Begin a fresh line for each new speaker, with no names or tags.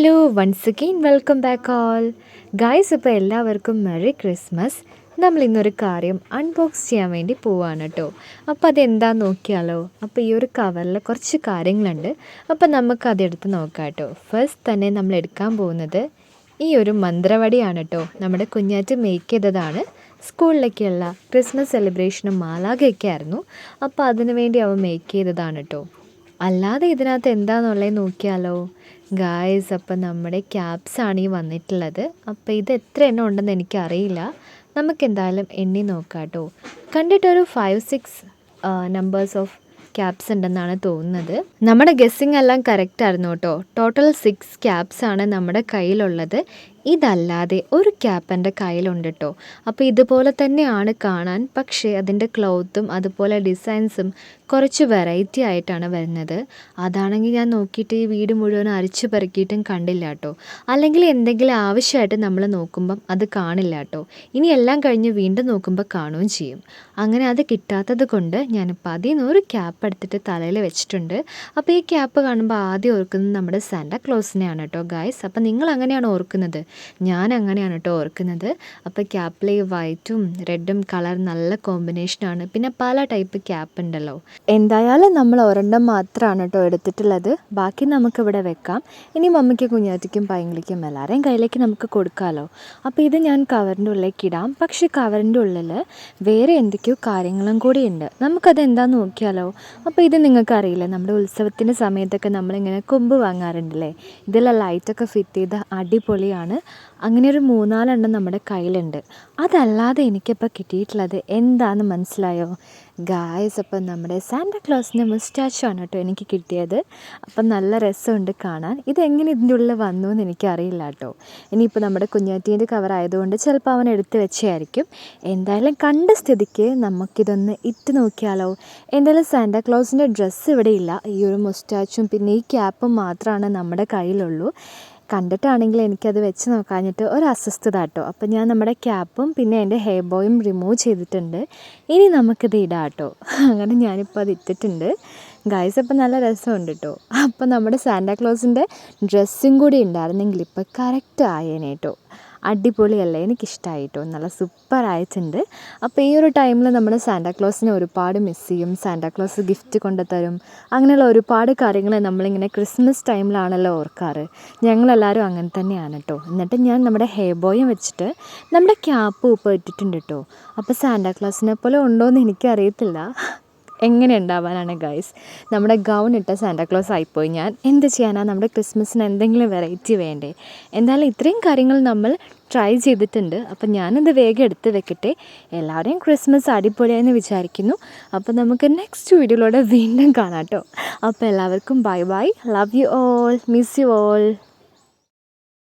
Hello once again welcome back all guys ഇപ്പോൾ എല്ലാവർക്കും merry Christmas നമ്മൾ ഇന്നൊരു കാര്യം അൺബോക്സ് ചെയ്യാൻ വേണ്ടി പോവാണ് കേട്ടോ അപ്പോൾ അതെന്താ നോക്കിയാലോ? അപ്പോൾ ഈ ഒരു കവറിൽ കുറച്ച് കാര്യങ്ങളുണ്ട്. അപ്പോൾ നമുക്ക് അതെടുത്ത് നോക്കാം കേട്ടോ ഫസ്റ്റ് തന്നെ നമ്മൾ എടുക്കാൻ പോകുന്നത് ഈ ഒരു മന്ത്രവടിയാണ് കേട്ടോ നമ്മുടെ കുഞ്ഞാറ്റ് മേക്ക് ചെയ്തതാണ്. സ്കൂളിലേക്കുള്ള ക്രിസ്മസ് സെലിബ്രേഷനും മാലാഖയൊക്കെ ആയിരുന്നു. അപ്പോൾ അതിനു വേണ്ടി അവൻ മേക്ക് ചെയ്തതാണ് കേട്ടോ അല്ലാതെ ഇതിനകത്ത് എന്താണെന്നുള്ളത് നോക്കിയാലോ. ഗായ്സ് അപ്പം നമ്മുടെ ക്യാപ്സ് ആണ് ഈ വന്നിട്ടുള്ളത്. അപ്പോൾ ഇത് എത്ര എണ്ണം ഉണ്ടെന്ന് എനിക്കറിയില്ല. നമുക്ക് എന്തായാലും എണ്ണി നോക്കാം കേട്ടോ കണ്ടിട്ടൊരു five six numbers of caps ഉണ്ടെന്നാണ് തോന്നുന്നത്. നമ്മുടെ ഗസ്സിങ് എല്ലാം കറക്റ്റ് ആയിരുന്നു കേട്ടോ. ടോട്ടൽ സിക്സ് ക്യാപ്സ് ആണ് നമ്മുടെ കയ്യിലുള്ളത്. ഇതല്ലാതെ ഒരു ക്യാപ്പ് എന്റെ കയ്യിലുണ്ട് കേട്ടോ അപ്പോൾ ഇതുപോലെ തന്നെയാണ് കാണാൻ. പക്ഷേ അതിന്റെ ക്ലോത്തും അതുപോലെ ഡിസൈൻസും കുറച്ച് വെറൈറ്റി ആയിട്ടാണ് വരുന്നത്. അതാണെങ്കിൽ ഞാൻ നോക്കിയിട്ട് ഈ വീട് മുഴുവൻ അരിച്ചു പെറുക്കിയിട്ടും കണ്ടില്ല കേട്ടോ അല്ലെങ്കിൽ എന്തെങ്കിലും ആവശ്യമായിട്ട് നമ്മൾ നോക്കുമ്പം അത് കാണില്ല കേട്ടോ ഇനി എല്ലാം കഴിഞ്ഞ് വീണ്ടും നോക്കുമ്പോൾ കാണുകയും ചെയ്യും. അങ്ങനെ അത് കിട്ടാത്തത് കൊണ്ട് ഞാനിപ്പോൾ അതിൽ നിന്ന് ഒരു ക്യാപ്പ് എടുത്തിട്ട് തലയിൽ വെച്ചിട്ടുണ്ട്. അപ്പോൾ ഈ ക്യാപ്പ് കാണുമ്പോൾ ആദ്യം ഓർക്കുന്നത് നമ്മുടെ സാന്റ ക്ലോസിനെയാണ് കേട്ടോ ഗായ്സ് അപ്പോൾ നിങ്ങൾ അങ്ങനെയാണ് ഓർക്കുന്നത്. ഞാൻ അങ്ങനെയാണ് കേട്ടോ ഓർക്കുന്നത്. അപ്പോൾ ക്യാപ്പിലെ വൈറ്റും റെഡും കളർ നല്ല കോമ്പിനേഷനാണ് പിന്നെ പല ടൈപ്പ് ക്യാപ്പ് ഉണ്ടല്ലോ. എന്തായാലും നമ്മൾ ഒരെണ്ണം മാത്രമാണ് കേട്ടോ എടുത്തിട്ടുള്ളത്. ബാക്കി നമുക്കിവിടെ വെക്കാം. ഇനി മമ്മിക്ക് കുഞ്ഞാറ്റിക്കും പൈങ്കിളിക്കും എല്ലാവരെയും കയ്യിലേക്ക് നമുക്ക് കൊടുക്കാമല്ലോ അപ്പോൾ ഇത് ഞാൻ കവറിന്റെ ഉള്ളിലേക്ക് ഇടാം. പക്ഷേ കവറിന്റെ ഉള്ളിൽ വേറെ എന്തൊക്കെയോ കാര്യങ്ങളും കൂടി ഉണ്ട്. നമുക്കത് എന്താന്ന് നോക്കിയാലോ? അപ്പോൾ ഇത് നിങ്ങൾക്ക് അറിയില്ല നമ്മുടെ ഉത്സവത്തിന്റെ സമയത്തൊക്കെ നമ്മളിങ്ങനെ കൊമ്പ് വാങ്ങാറുണ്ടല്ലേ? ഇതിലെ ലൈറ്റൊക്കെ ഫിറ്റ് ചെയ്ത് അടിപൊളിയാണ്. അങ്ങനെ ഒരു മൂന്നാലെണ്ണം നമ്മുടെ കയ്യിലുണ്ട്. അതല്ലാതെ എനിക്കിപ്പോൾ കിട്ടിയിട്ടുള്ളത് എന്താണെന്ന് മനസ്സിലായോ? ഗായ്സ് അപ്പം നമ്മുടെ സാന്റ ക്ലോസിന്റെ മുസ്റ്റാച്ചു ആണ് കേട്ടോ എനിക്ക് കിട്ടിയത്. അപ്പം നല്ല രസമുണ്ട് കാണാൻ. ഇതെങ്ങനെ ഇതിന്റെ ഉള്ളിൽ വന്നു എന്ന് എനിക്കറിയില്ല കേട്ടോ. ഇനിയിപ്പോൾ നമ്മുടെ കുഞ്ഞാറ്റീന്റെ കവർ ആയതുകൊണ്ട് ചിലപ്പോൾ അവൻ എടുത്ത് വെച്ചായിരിക്കും എന്തായാലും കണ്ട സ്ഥിതിക്ക് നമുക്കിതൊന്ന് ഇട്ട് നോക്കിയാലോ? എന്തായാലും സാന്റ ക്ലോസിന്റെ ഡ്രസ്സ് ഇവിടെ ഇല്ല. ഈ ഒരു മുസ്റ്റാച്ചും പിന്നെ ഈ ക്യാപ്പും മാത്രമാണ് നമ്മുടെ കയ്യിലുള്ളൂ. കണ്ടിട്ടാണെങ്കിൽ എനിക്കത് വെച്ച് നോക്കാഞ്ഞിട്ട് ഒരു അസ്വസ്ഥത കേട്ടോ. അപ്പം ഞാൻ നമ്മുടെ ക്യാപ്പും പിന്നെ എന്റെ ഹെയർ ബോയും റിമൂവ് ചെയ്തിട്ടുണ്ട്. ഇനി നമുക്കിത് ഇടാം കേട്ടോ. അങ്ങനെ ഞാനിപ്പോൾ അത് ഇട്ടിട്ടുണ്ട്. ഗൈസ് അപ്പം നല്ല രസമുണ്ട് കേട്ടോ. അപ്പം നമ്മുടെ സാന്റാക്ലോസിന്റെ ഡ്രസ്സും കൂടി ഉണ്ടായിരുന്നെങ്കിൽ ഇപ്പം കറക്റ്റ് ആയേനെ കേട്ടോ. അടിപൊളിയല്ലേ? എനിക്കിഷ്ടമായി കേട്ടോ നല്ല സൂപ്പർ ആയിട്ടുണ്ട് അപ്പോൾ ഈ ഒരു ടൈമിൽ നമ്മൾ സാന്റാക്ലോസിനെ ഒരുപാട് മിസ് ചെയ്യും. സാന്റാക്ലോസ് ഗിഫ്റ്റ് കൊണ്ടുതരും. അങ്ങനെയുള്ള ഒരുപാട് കാര്യങ്ങൾ നമ്മളിങ്ങനെ ക്രിസ്മസ് ടൈമിലാണല്ലോ ഓർക്കാറ്. ഞങ്ങളെല്ലാവരും അങ്ങനെ തന്നെയാണ് കേട്ടോ എന്നിട്ട് ഞാൻ നമ്മുടെ ഹെയർ ബോയും വെച്ചിട്ട് നമ്മുടെ ക്യാപ്പ് ഇപ്പോൾ ഇട്ടിട്ടുണ്ട് കേട്ടോ അപ്പോൾ സാന്റാക്ലോസിനെ പോലെ ഉണ്ടോ എന്ന് എനിക്കറിയത്തില്ല. എങ്ങനെ ഉണ്ടാവാനാണ് ഗൈസ് നമ്മുടെ ഗൗൺ ഇട്ട സാന്റാക്ലോസ് ആയിപ്പോയി. ഞാൻ എന്ത് ചെയ്യാനാണ് നമ്മുടെ ക്രിസ്മസിന് എന്തെങ്കിലും വെറൈറ്റി വേണ്ടേ? എന്തായാലും ഇത്രയും കാര്യങ്ങൾ നമ്മൾ ട്രൈ ചെയ്തിട്ടുണ്ട്. അപ്പം ഞാനത് വേഗം എടുത്ത് വെക്കട്ടെ. എല്ലാവരെയും ക്രിസ്മസ് അടിപൊളിയായെന്ന് വിചാരിക്കുന്നു. അപ്പോൾ നമുക്ക് നെക്സ്റ്റ് വീഡിയോയിലൂടെ വീണ്ടും കാണാം കേട്ടോ. അപ്പോൾ എല്ലാവർക്കും bye bye love you all miss you all